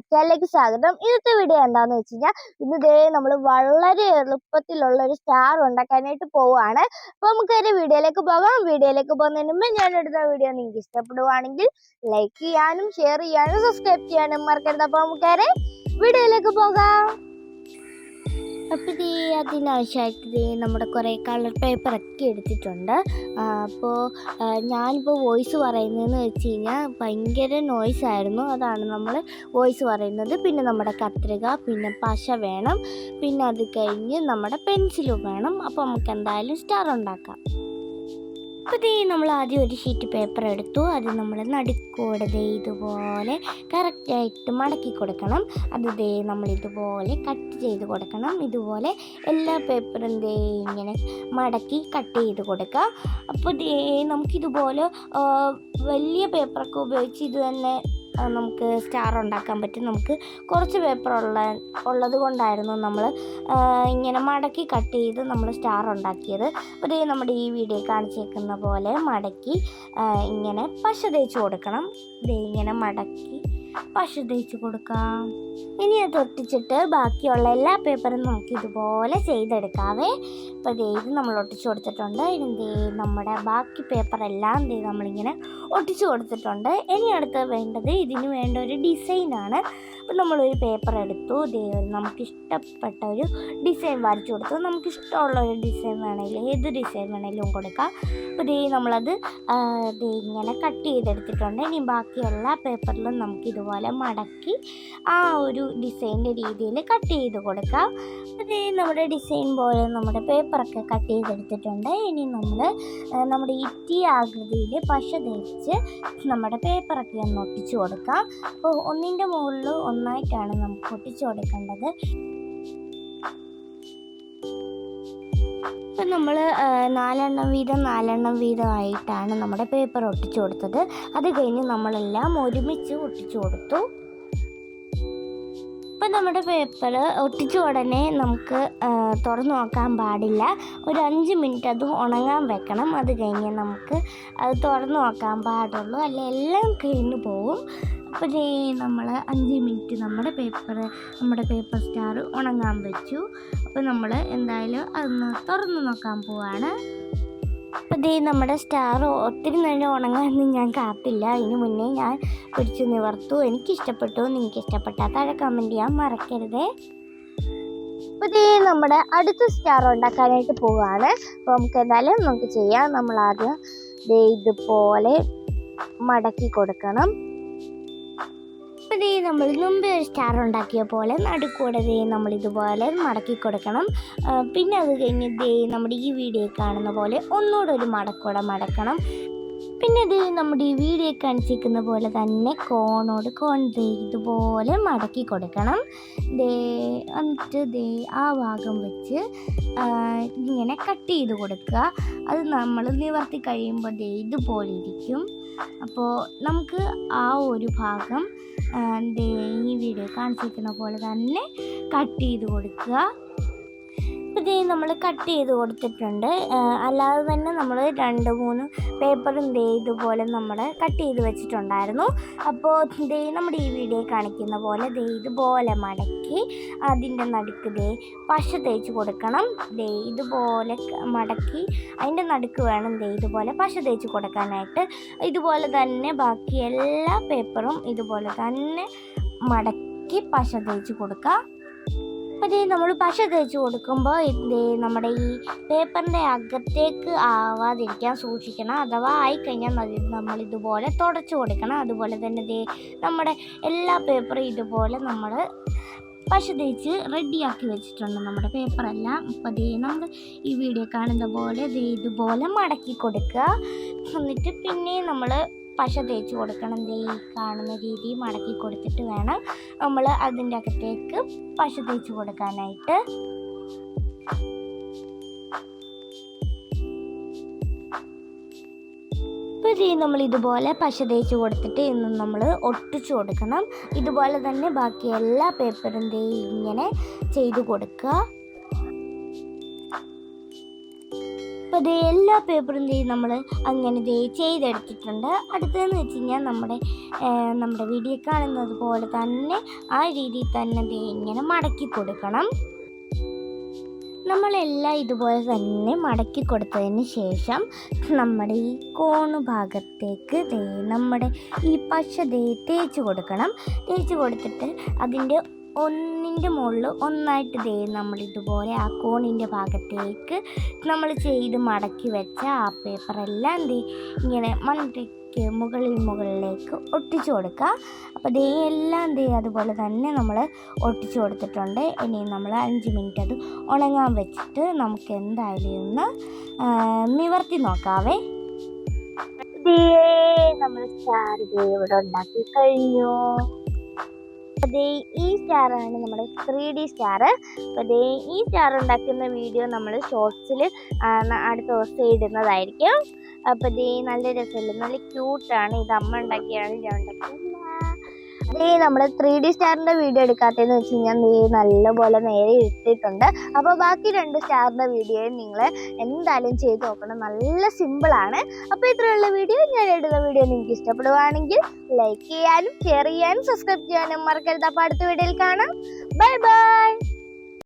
ചാനലിലേക്ക് സ്വാഗതം. ഇന്നത്തെ വീഡിയോ എന്താന്ന് വെച്ച് കഴിഞ്ഞാൽ ഇന്ന് ദേ നമ്മൾ വളരെ എളുപ്പത്തിലുള്ള ഒരു സ്റ്റാർ ഉണ്ടാക്കാനായിട്ട് പോവുകയാണ് അപ്പൊ നമുക്കൊരു വീഡിയോയിലേക്ക് പോകാം വീഡിയോയിലേക്ക് പോകുന്നതിന് മുമ്പ് ഞാൻ എടുത്ത വീഡിയോ നിങ്ങൾക്ക് ഇഷ്ടപ്പെടുവാണെങ്കിൽ ലൈക്ക് ചെയ്യാനും ഷെയർ ചെയ്യാനും സബ്സ്ക്രൈബ് ചെയ്യാനും മറക്കരുത്. അപ്പൊ നമുക്ക് വീഡിയോയിലേക്ക് പോകാം. അപ്പോൾ ഇത് അതിനാവശ്യമായിട്ട് ഈ നമ്മുടെ കുറേ കളർ പേപ്പറൊക്കെ എടുത്തിട്ടുണ്ട്. അപ്പോൾ ഞാനിപ്പോൾ വോയിസ് പറയുന്നതെന്ന് വെച്ച് കഴിഞ്ഞാൽ ഭയങ്കര നോയ്സ് ആയിരുന്നു. അതാണ് നമ്മൾ വോയിസ് പറയുന്നത്. പിന്നെ നമ്മുടെ കത്രിക പിന്നെ പശ വേണം. പിന്നെ അത് കഴിഞ്ഞ് നമ്മുടെ പെൻസിലും വേണം. അപ്പോൾ നമുക്ക് എന്തായാലും സ്റ്റാർ ഉണ്ടാക്കാം. അപ്പോൾ നമ്മൾ ആദ്യം ഒരു ഷീറ്റ് പേപ്പർ എടുത്തു. അത് നമ്മൾ നടുക്കൂടെ ദേ ഇതുപോലെ കറക്റ്റായിട്ട് മടക്കി കൊടുക്കണം. അത് നമ്മൾ ഇതുപോലെ കട്ട് ചെയ്ത് കൊടുക്കണം. ഇതുപോലെ എല്ലാ പേപ്പറും ദേ ഇങ്ങനെ മടക്കി കട്ട് ചെയ്ത് കൊടുക്കാം. അപ്പോൾ ദേ നമുക്കിതുപോലെ വലിയ പേപ്പറൊക്കെ ഉപയോഗിച്ച് ഇത് തന്നെ നമുക്ക് സ്റ്റാർ ഉണ്ടാക്കാൻ പറ്റും. നമുക്ക് കുറച്ച് പേപ്പർ ഉള്ള ഉള്ളത് കൊണ്ടായിരുന്നു നമ്മൾ ഇങ്ങനെ മടക്കി കട്ട് ചെയ്ത് നമ്മൾ സ്റ്റാർ ഉണ്ടാക്കിയത്. ഒരു നമ്മുടെ ഈ വീഡിയോ കാണിച്ചേക്കുന്ന പോലെ മടക്കി ഇങ്ങനെ പശ തേച്ച് കൊടുക്കണം. ഇങ്ങനെ മടക്കി പശ തേച്ച് കൊടുക്കാം. ഇനി അത് ഒട്ടിച്ചിട്ട് ബാക്കിയുള്ള എല്ലാ പേപ്പറും നമുക്ക് ഇതുപോലെ ചെയ്തെടുക്കാവേ. ഇപ്പോൾ ഇത് നമ്മൾ ഒട്ടിച്ചു കൊടുത്തിട്ടുണ്ട്. ഇനി നമ്മുടെ ബാക്കി പേപ്പറെല്ലാം ദേ നമ്മളിങ്ങനെ ഒട്ടിച്ചു കൊടുത്തിട്ടുണ്ട്. ഇനി അടുത്ത് വേണ്ടത് ഇതിന് വേണ്ട ഒരു ഡിസൈനാണ് അപ്പോൾ നമ്മളൊരു പേപ്പർ എടുത്തു നമുക്കിഷ്ടപ്പെട്ട ഒരു ഡിസൈൻ വരച്ചു കൊടുത്തു. നമുക്ക് ഇഷ്ടമുള്ള ഒരു ഡിസൈൻ വേണമെങ്കിൽ ഏത് ഡിസൈൻ വേണമെങ്കിലും കൊടുക്കാം. അപ്പോൾ ദേ നമ്മളത് ഇങ്ങനെ കട്ട് ചെയ്തെടുത്തിട്ടുണ്ട്. ഇനി ബാക്കിയുള്ള പേപ്പറിലും നമുക്ക് ഇതുപോലെ മടക്കി ആ ഒരു ഡിസൈന്റെ രീതിയിൽ കട്ട് ചെയ്ത് കൊടുക്കാം. അതേ നമ്മുടെ ഡിസൈൻ പോലെ നമ്മുടെ പേപ്പറൊക്കെ കട്ട് ചെയ്തെടുത്തിട്ടുണ്ട്. ഇനി നമ്മൾ നമ്മുടെ ഇറ്റി ആകൃതിയിൽ പശ തേച്ച് നമ്മുടെ പേപ്പറൊക്കെ ഒന്ന് ഒട്ടിച്ചു കൊടുക്കാം. അപ്പോൾ ഒന്നിന്റെ മുകളിൽ ഒന്നായിട്ടാണ് നമുക്ക് ഒട്ടിച്ചു കൊടുക്കേണ്ടത്. ഇപ്പം നമ്മൾ നാലെണ്ണം വീതം നാലെണ്ണം വീതമായിട്ടാണ് നമ്മുടെ പേപ്പർ ഒട്ടിച്ചു കൊടുത്തത്. അത് കഴിഞ്ഞ് നമ്മളെല്ലാം ഒരുമിച്ച് ഒട്ടിച്ചു കൊടുത്തു. ഇപ്പം നമ്മുടെ പേപ്പർ ഒട്ടിച്ച ഉടനെ നമുക്ക് തുറന്നു നോക്കാൻ പാടില്ല. ഒരു അഞ്ച് മിനിറ്റ് അത് ഉണങ്ങാൻ വെക്കണം. അത് കഴിഞ്ഞ് നമുക്ക് അത് തുറന്നു നോക്കാൻ പാടുള്ളൂ. അല്ല? എല്ലാം കഴിഞ്ഞു പോവും. അപ്പോൾ ദേ നമ്മൾ അഞ്ച് മിനിറ്റ് നമ്മുടെ പേപ്പർ നമ്മുടെ പേപ്പർ സ്റ്റാർ ഉണങ്ങാൻ വെച്ചു. അപ്പോൾ നമ്മൾ എന്തായാലും അതൊന്ന് തുറന്നു നോക്കാൻ പോവാണ്. അപ്പോൾ ദേ നമ്മുടെ സ്റ്റാർ ഒത്തിരി നല്ല ഉണങ്ങാനൊന്നും ഞാൻ കാത്തില്ല. അതിന് മുന്നേ ഞാൻ പിടിച്ചു നിവർത്തു. എനിക്കിഷ്ടപ്പെട്ടു. നിങ്ങൾക്ക് ഇഷ്ടപ്പെട്ടാൽ താഴെ കമന്റ് ചെയ്യാൻ മറക്കരുതേ. അപ്പോൾ ദേ നമ്മുടെ അടുത്ത സ്റ്റാർ ഉണ്ടാക്കാനായിട്ട് പോവുകയാണ് അപ്പോൾ നമുക്ക് എന്തായാലും നമുക്ക് ചെയ്യാം. നമ്മൾ ആദ്യം ദേ ഇതുപോലെ മടക്കി കൊടുക്കണം. ദേ നമ്മൾ മുമ്പേ ഒരു സ്റ്റാർ ഉണ്ടാക്കിയ പോലെ നടുക്കൂടെ ദേ നമ്മൾ ഇതുപോലെ മടക്കി കൊടുക്കണം. പിന്നെ അത് കഴിഞ്ഞ് ദേ നമ്മുടെ ഈ വീഡിയോ കാണുന്ന പോലെ ഒന്നുകൂടെ ഒരു മടക്കൂടെ മടക്കണം. പിന്നെ ഇത് നമ്മുടെ ഈ വീഡിയോ കാണിച്ചിരിക്കുന്ന പോലെ തന്നെ കോണോട് കോൺ ദേ ഇതുപോലെ മടക്കി കൊടുക്കണം. ദേ എന്നിട്ട് ദേ ആ ഭാഗം വെച്ച് ഇങ്ങനെ കട്ട് ചെയ്ത് കൊടുക്കുക. അത് നമ്മൾ നിവർത്തി കഴിയുമ്പോൾ ദേ ഇതുപോലെ ഇരിക്കും. അപ്പോൾ നമുക്ക് ആ ഒരു ഭാഗം ദേ ഈ വീഡിയോ കാണിച്ചിരിക്കുന്ന പോലെ തന്നെ കട്ട് ചെയ്ത് കൊടുക്കുക. ഇതേ നമ്മൾ കട്ട് ചെയ്ത് കൊടുത്തിട്ടുണ്ട്. അല്ലാതെ തന്നെ നമ്മൾ രണ്ട് മൂന്ന് പേപ്പറും ദേ ഇതുപോലെ നമ്മൾ കട്ട് ചെയ്ത് വെച്ചിട്ടുണ്ടായിരുന്നു. അപ്പോൾ ദേ നമ്മുടെ ഈ വീഡിയോ കാണിക്കുന്ന പോലെ ദേ ഇതുപോലെ മടക്കി അതിന്റെ നടുക്ക് ദേ പശ തേച്ച് കൊടുക്കണം. ദേ ഇതുപോലെ മടക്കി അതിന്റെ നടുക്ക് വേണം ദേ ഇതുപോലെ പശ തേച്ച് കൊടുക്കാനായിട്ട്. ഇതുപോലെ തന്നെ ബാക്കി എല്ലാ പേപ്പറും ഇതുപോലെ തന്നെ മടക്കി പശ തേച്ച് കൊടുക്കുക ദേ നമ്മൾ പശ തേച്ച് കൊടുക്കുമ്പോൾ ദേ നമ്മുടെ ഈ പേപ്പറിന്റെ അകത്തേക്ക് ആവാതിരിക്കാൻ സൂക്ഷിക്കണം. അഥവാ ആയിക്കഴിഞ്ഞാൽ നമ്മൾ ഇതുപോലെ തുടച്ചു കൊടുക്കണം. അതുപോലെ തന്നെ ദേ നമ്മുടെ എല്ലാ പേപ്പറും ഇതുപോലെ നമ്മൾ പശ തേച്ച് റെഡിയാക്കി വെച്ചിട്ടുണ്ട് നമ്മുടെ പേപ്പറെല്ലാം. അപ്പോൾ ദേ നമ്മൾ ഈ വീഡിയോ കാണുന്ന പോലെ ദേ ഇതുപോലെ മടക്കി കൊടുക്കുക. എന്നിട്ട് പിന്നെ നമ്മൾ പശ തേച്ച് കൊടുക്കണം. ഈ കാണുന്ന രീതി മടക്കി കൊടുത്തിട്ട് വേണം നമ്മൾ അതിന്റെ അകത്തേക്ക് പശ തേച്ച് കൊടുക്കാനായിട്ട്. നമ്മൾ ഇതുപോലെ പശ തേച്ച് കൊടുത്തിട്ട് ഇന്ന് നമ്മൾ ഒട്ടിച്ചു കൊടുക്കണം. ഇതുപോലെ തന്നെ ബാക്കി എല്ലാ പേപ്പറും ദേ ഇങ്ങനെ ചെയ്ത് കൊടുക്കുക. അപ്പോൾ എല്ലാ പേപ്പറും ചെയ്ത് നമ്മൾ അങ്ങനെ ദേ ചെയ്തെടുത്തിട്ടുണ്ട്. അടുത്തതെന്ന് വെച്ച് കഴിഞ്ഞാൽ നമ്മുടെ നമ്മുടെ വീഡിയോ കാണുന്നത് പോലെ തന്നെ ആ രീതിയിൽ തന്നെ ദേ ഇങ്ങനെ മടക്കി കൊടുക്കണം. നമ്മളെല്ലാം ഇതുപോലെ തന്നെ മടക്കി കൊടുത്തതിന് ശേഷം നമ്മുടെ ഈ കോണ് ഭാഗത്തേക്ക് നമ്മുടെ ഈ പശ തേച്ച് കൊടുക്കണം. തേച്ച് കൊടുത്തിട്ട് അതിന്റെ ഒന്നിന്റെ മുകളിൽ ഒന്നായിട്ട് ദേ നമ്മൾ ഇതുപോലെ ആ കോണിന്റെ ഭാഗത്തേക്ക് നമ്മൾ ചെയ്ത് മടക്കി വെച്ച ആ പേപ്പറെല്ലാം ദേ ഇങ്ങനെ മണ്ടയ്ക്ക് മുകളിൽ മുകളിലേക്ക് ഒട്ടിച്ചു കൊടുക്കുക. അപ്പോൾ ദേ എല്ലാം ദേ അതുപോലെ തന്നെ നമ്മൾ ഒട്ടിച്ചു കൊടുത്തിട്ടുണ്ട്. ഇനി നമ്മൾ അഞ്ച് മിനിറ്റ് അത് ഉണങ്ങാൻ വെച്ചിട്ട് നമുക്ക് എന്തായാലും ഒന്ന് നിവർത്തി നോക്കാവേ. ദേ നമ്മൾ സ്റ്റാർ ദേ ഇവിടെ ഉണ്ടാക്കി കഴിഞ്ഞു. അതേ ഈ സ്റ്റാറാണ് നമ്മുടെ ത്രീ ഡി സ്റ്റാർ അപ്പോൾ ദേ ഈ സ്റ്റാർ ഉണ്ടാക്കുന്ന വീഡിയോ നമ്മൾ ഷോർട്സിൽ അടുത്ത ദിവസം ഇടുന്നതായിരിക്കും. അപ്പോൾ ദേ നല്ല രസമല്ലേ നല്ല ക്യൂട്ടാണ് ഇത് അമ്മ ഉണ്ടാക്കിയാണ് ഞാൻ ഉണ്ടാക്കിയത്. ദേ നമ്മൾ ത്രീ ഡി സ്റ്റാറിന്റെ വീഡിയോ എടുക്കാത്തതെന്ന് വെച്ച് കഴിഞ്ഞാൽ നീ നല്ലപോലെ നേരെ ഇട്ടിട്ടുണ്ട്. അപ്പോൾ ബാക്കി രണ്ട് സ്റ്റാറിന്റെ വീഡിയോ നിങ്ങൾ എന്തായാലും ചെയ്ത് നോക്കണം. നല്ല സിമ്പിൾ ആണ്. അപ്പോൾ ഇത്രയുള്ള വീഡിയോ ഞാൻ ഇടുന്ന വീഡിയോ നിങ്ങൾക്ക് ഇഷ്ടപ്പെടുവാണെങ്കിൽ ലൈക്ക് ചെയ്യാനും ഷെയർ ചെയ്യാനും സബ്സ്ക്രൈബ് ചെയ്യാനും മറക്കരുത്. അപ്പോൾ അടുത്ത വീഡിയോയിൽ കാണാം. Bye bye